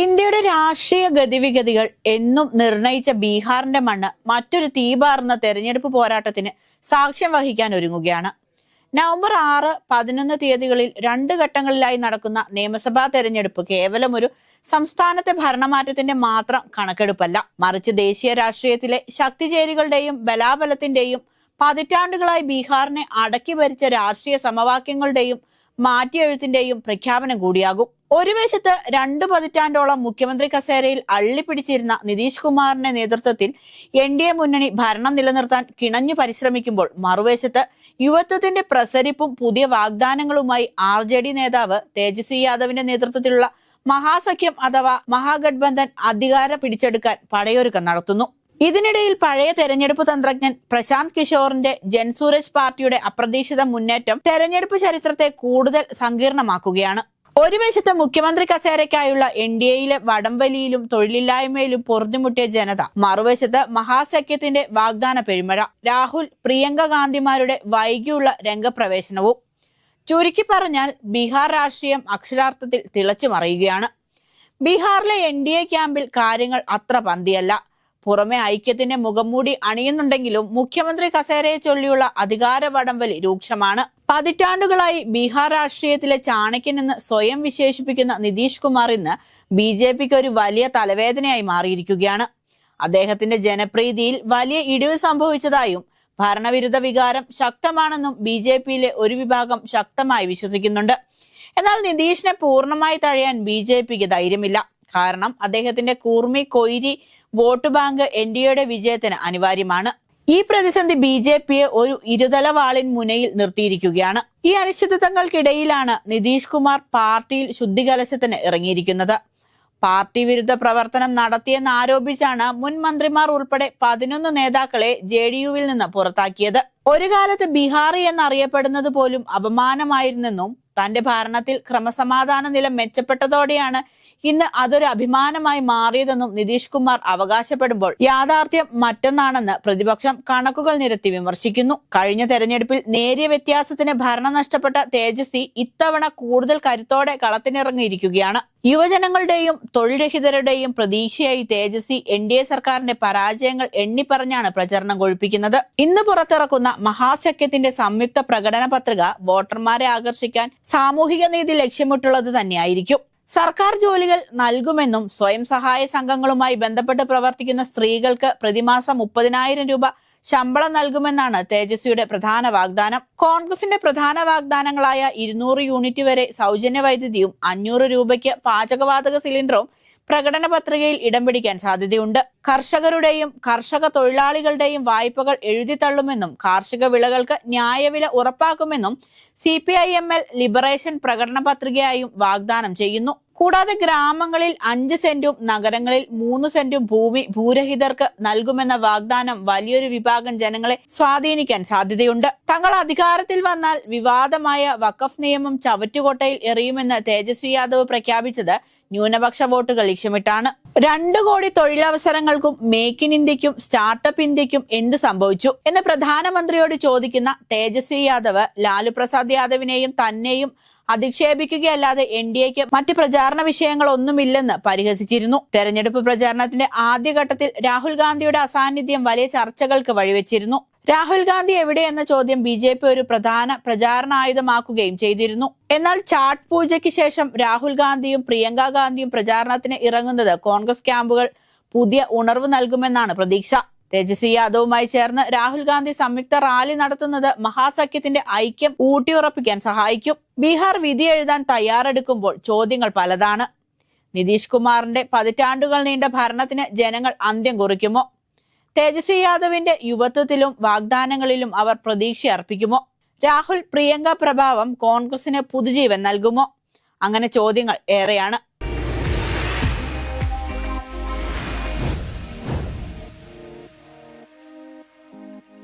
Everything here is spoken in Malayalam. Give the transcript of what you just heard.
ഇന്ത്യയുടെ രാഷ്ട്രീയ ഗതിവിഗതികൾ എന്നും നിർണയിച്ച ബീഹാറിന്റെ മണ്ണ് മറ്റൊരു തീപാർന്ന തെരഞ്ഞെടുപ്പ് പോരാട്ടത്തിന് സാക്ഷ്യം വഹിക്കാൻ ഒരുങ്ങുകയാണ്. നവംബർ ആറ് പതിനൊന്ന് തീയതികളിൽ രണ്ട് ഘട്ടങ്ങളിലായി നടക്കുന്ന നിയമസഭാ തെരഞ്ഞെടുപ്പ് കേവലം ഒരു സംസ്ഥാനത്തെ ഭരണമാറ്റത്തിന്റെ മാത്രം കണക്കെടുപ്പല്ല. മറിച്ച് ദേശീയ രാഷ്ട്രീയത്തിലെ ശക്തിചേരികളുടെയും ബലാബലത്തിന്റെയും പതിറ്റാണ്ടുകളായി ബീഹാറിനെ അടക്കി ഭരിച്ച രാഷ്ട്രീയ സമവാക്യങ്ങളുടെയും മാറ്റിയെഴുത്തിന്റെയും പ്രഖ്യാപനം കൂടിയാകും. ഒരു വശത്ത് രണ്ടു പതിറ്റാണ്ടോളം മുഖ്യമന്ത്രി കസേരയിൽ അള്ളിപ്പിടിച്ചിരുന്ന നിതീഷ് കുമാറിന്റെ നേതൃത്വത്തിൽ എൻ ഡി എ മുന്നണി ഭരണം നിലനിർത്താൻ കിണഞ്ഞു പരിശ്രമിക്കുമ്പോൾ മറുവശത്ത് യുവത്വത്തിന്റെ പ്രസരിപ്പും പുതിയ വാഗ്ദാനങ്ങളുമായി ആർ ജെ ഡി നേതാവ് തേജസ്വി യാദവിന്റെ നേതൃത്വത്തിലുള്ള മഹാസഖ്യം അഥവാ മഹാഗഡ്ബന്ധൻ അധികാര പിടിച്ചെടുക്കാൻ പടയൊരുക്കം നടത്തുന്നു. ഇതിനിടയിൽ പഴയ തെരഞ്ഞെടുപ്പ് തന്ത്രജ്ഞൻ പ്രശാന്ത് കിഷോറിന്റെ ജൻസൂരജ് പാർട്ടിയുടെ അപ്രതീക്ഷിത മുന്നേറ്റം തെരഞ്ഞെടുപ്പ് ചരിത്രത്തെ കൂടുതൽ സങ്കീർണമാക്കുകയാണ്. ഒരു വശത്ത് മുഖ്യമന്ത്രി കസേരയ്ക്കായുള്ള എൻ ഡി എയിലെ വടംവലിയിലും തൊഴിലില്ലായ്മയിലും പൊറുതിമുട്ടിയ ജനത മറുവശത്ത് മഹാസഖ്യത്തിന്റെ വാഗ്ദാന പെരുമഴ രാഹുൽ പ്രിയങ്ക ഗാന്ധിമാരുടെ വൈകിയുള്ള രംഗപ്രവേശനവും. ചുരുക്കി പറഞ്ഞാൽ ബീഹാർ രാഷ്ട്രീയം അക്ഷരാർത്ഥത്തിൽ തിളച്ചു മറിയുകയാണ് ബീഹാറിലെ എൻ ഡി എ ക്യാമ്പിൽ കാര്യങ്ങൾ അത്ര പന്തിയല്ല. പുറമെ ഐക്യത്തിന്റെ മുഖംമൂടി അണിയുന്നുണ്ടെങ്കിലും മുഖ്യമന്ത്രി കസേരയെ ചൊല്ലിയുള്ള അധികാര വടംവലി രൂക്ഷമാണ്. പതിറ്റാണ്ടുകളായി ബീഹാർ രാഷ്ട്രീയത്തിലെ ചാണക്യൻ എന്ന് സ്വയം വിശേഷിപ്പിക്കുന്ന നിതീഷ് കുമാർ ഇന്ന് ബി ജെ പിക്ക് ഒരു വലിയ തലവേദനയായി മാറിയിരിക്കുകയാണ്. അദ്ദേഹത്തിന്റെ ജനപ്രീതിയിൽ വലിയ ഇടിവ് സംഭവിച്ചതായും ഭരണവിരുദ്ധ വികാരം ശക്തമാണെന്നും ബി ജെ പിയിലെ ഒരു വിഭാഗം ശക്തമായി വിശ്വസിക്കുന്നുണ്ട്. എന്നാൽ നിതീഷിനെ പൂർണമായി തഴയാൻ ബി ജെ പിക്ക് ധൈര്യമില്ല. കാരണം അദ്ദേഹത്തിന്റെ Kurmi Koeri vote bank N D എയുടെ വിജയത്തിന് അനിവാര്യമാണ്. ഈ പ്രതിസന്ധി ബി ജെ പിയെ ഒരു ഇരുതല വാളിൻ മുനയിൽ നിർത്തിയിരിക്കുകയാണ്. ഈ അനിശ്ചിതത്വങ്ങൾക്കിടയിലാണ് നിതീഷ് കുമാർ പാർട്ടിയിൽ ശുദ്ധികലശത്തിന് ഇറങ്ങിയിരിക്കുന്നത്. പാർട്ടി വിരുദ്ധ പ്രവർത്തനം നടത്തിയെന്ന് ആരോപിച്ചാണ് മുൻ മന്ത്രിമാർ ഉൾപ്പെടെ പതിനൊന്ന് നേതാക്കളെ ജെ ഡി യുവിൽ നിന്ന് പുറത്താക്കിയത്. ഒരു കാലത്ത് ബീഹാറി എന്നറിയപ്പെടുന്നത് പോലും അപമാനമായിരുന്നെന്നും തന്റെ ഭരണത്തിൽ ക്രമസമാധാന നില മെച്ചപ്പെട്ടതോടെയാണ് ഇന്ന് അതൊരു അഭിമാനമായി മാറിയതെന്നും നിതീഷ് കുമാർ അവകാശപ്പെടുമ്പോൾ യാഥാർത്ഥ്യം മറ്റൊന്നാണെന്ന് പ്രതിപക്ഷം കണക്കുകൾ നിരത്തി വിമർശിക്കുന്നു. കഴിഞ്ഞ തെരഞ്ഞെടുപ്പിൽ നേരിയ വ്യത്യാസത്തിന് ഭരണം നഷ്ടപ്പെട്ട തേജസ്വി ഇത്തവണ കൂടുതൽ കരുത്തോടെ കളത്തിനിറങ്ങിയിരിക്കുകയാണ്. യുവജനങ്ങളുടെയും തൊഴിൽരഹിതരുടെയും പ്രതീക്ഷയായി തേജസ്വി എൻ ഡി എ സർക്കാരിന്റെ പരാജയങ്ങൾ എണ്ണിപ്പറഞ്ഞാണ് പ്രചരണം കൊഴിപ്പിക്കുന്നത്. ഇന്ന് പുറത്തിറക്കുന്ന മഹാസഖ്യത്തിന്റെ സംയുക്ത പ്രകടന പത്രിക വോട്ടർമാരെ ആകർഷിക്കാൻ സാമൂഹിക നീതി ലക്ഷ്യമിട്ടുള്ളത് തന്നെയായിരിക്കും. സർക്കാർ ജോലികൾ നൽകുമെന്നും സ്വയം സഹായ സംഘങ്ങളുമായി ബന്ധപ്പെട്ട് പ്രവർത്തിക്കുന്ന സ്ത്രീകൾക്ക് പ്രതിമാസം മുപ്പതിനായിരം രൂപ ശമ്പളം നൽകുമെന്നാണ് തേജസ്വിയുടെ പ്രധാന വാഗ്ദാനം. കോൺഗ്രസിന്റെ പ്രധാന വാഗ്ദാനങ്ങളായ ഇരുന്നൂറ് യൂണിറ്റ് വരെ സൗജന്യ വൈദ്യുതിയും അഞ്ഞൂറ് രൂപയ്ക്ക് പാചകവാതക സിലിണ്ടറും പ്രകടന പത്രികയിൽ ഇടം പിടിക്കാൻ സാധ്യതയുണ്ട്. കർഷകരുടെയും കർഷക തൊഴിലാളികളുടെയും വായ്പകൾ എഴുതിത്തള്ളുമെന്നും കാർഷിക വിളകൾക്ക് ന്യായവില ഉറപ്പാക്കുമെന്നും C P I M L liberation പ്രകടന പത്രികയായും വാഗ്ദാനം ചെയ്യുന്നു. കൂടാതെ ഗ്രാമങ്ങളിൽ അഞ്ച് സെന്റും നഗരങ്ങളിൽ മൂന്ന് സെന്റും ഭൂമി ഭൂരഹിതർക്ക് നൽകുമെന്ന വാഗ്ദാനം വലിയൊരു വിഭാഗം ജനങ്ങളെ സ്വാധീനിക്കാൻ സാധ്യതയുണ്ട്. തങ്ങൾ അധികാരത്തിൽ വന്നാൽ വിവാദമായ വഖഫ് നിയമം ചവറ്റുകോട്ടയിൽ എറിയുമെന്ന് തേജസ്വി യാദവ് പ്രഖ്യാപിച്ചത് ന്യൂനപക്ഷ വോട്ടുകൾ ലക്ഷ്യമിട്ടാണ്. രണ്ടു കോടി തൊഴിലവസരങ്ങൾക്കും മേക്ക് ഇൻ ഇന്ത്യക്കും സ്റ്റാർട്ടപ്പ് ഇന്ത്യക്കും എന്ത് സംഭവിച്ചു എന്ന് പ്രധാനമന്ത്രിയോട് ചോദിക്കുന്ന തേജസ്വി യാദവ് ലാലു പ്രസാദ് യാദവിനെയും തന്നെയും അധിക്ഷേപിക്കുകയല്ലാതെ എൻ ഡി എക്ക് മറ്റ് പ്രചാരണ വിഷയങ്ങളൊന്നുമില്ലെന്ന് പരിഹസിച്ചിരുന്നു. തെരഞ്ഞെടുപ്പ് പ്രചാരണത്തിന്റെ ആദ്യഘട്ടത്തിൽ രാഹുൽ ഗാന്ധിയുടെ അസാന്നിധ്യം വലിയ ചർച്ചകൾക്ക് വഴിവെച്ചിരുന്നു. രാഹുൽ ഗാന്ധി എവിടെ എന്ന ചോദ്യം ബി ജെ പി ഒരു പ്രധാന പ്രചാരണ ആയുധമാക്കുകയും ചെയ്തിരുന്നു. എന്നാൽ ചാട്ട് പൂജയ്ക്ക് ശേഷം രാഹുൽ ഗാന്ധിയും പ്രിയങ്ക ഗാന്ധിയും പ്രചാരണത്തിന് ഇറങ്ങുന്നത് കോൺഗ്രസ് ക്യാമ്പുകൾ പുതിയ ഉണർവ് നൽകുമെന്നാണ് പ്രതീക്ഷ. തേജസ്വി യാദവുമായി ചേർന്ന് രാഹുൽ ഗാന്ധി സംയുക്ത റാലി നടത്തുന്നത് മഹാസഖ്യത്തിന്റെ ഐക്യം ഊട്ടിയുറപ്പിക്കാൻ സഹായിക്കും. ബീഹാർ വിധി എഴുതാൻ തയ്യാറെടുക്കുമ്പോൾ ചോദ്യങ്ങൾ പലതാണ്. നിതീഷ് കുമാറിന്റെ പതിറ്റാണ്ടുകൾ നീണ്ട ഭരണത്തിന് ജനങ്ങൾ അന്ത്യം കുറിക്കുമോ? തേജസ്വി യാദവിന്റെ യുവത്വത്തിലും വാഗ്ദാനങ്ങളിലും അവർ പ്രതീക്ഷ അർപ്പിക്കുമോ? രാഹുൽ പ്രിയങ്ക പ്രഭാവം കോൺഗ്രസിന് പുതുജീവൻ നൽകുമോ? അങ്ങനെ ചോദ്യങ്ങൾ ഏറെയാണ്.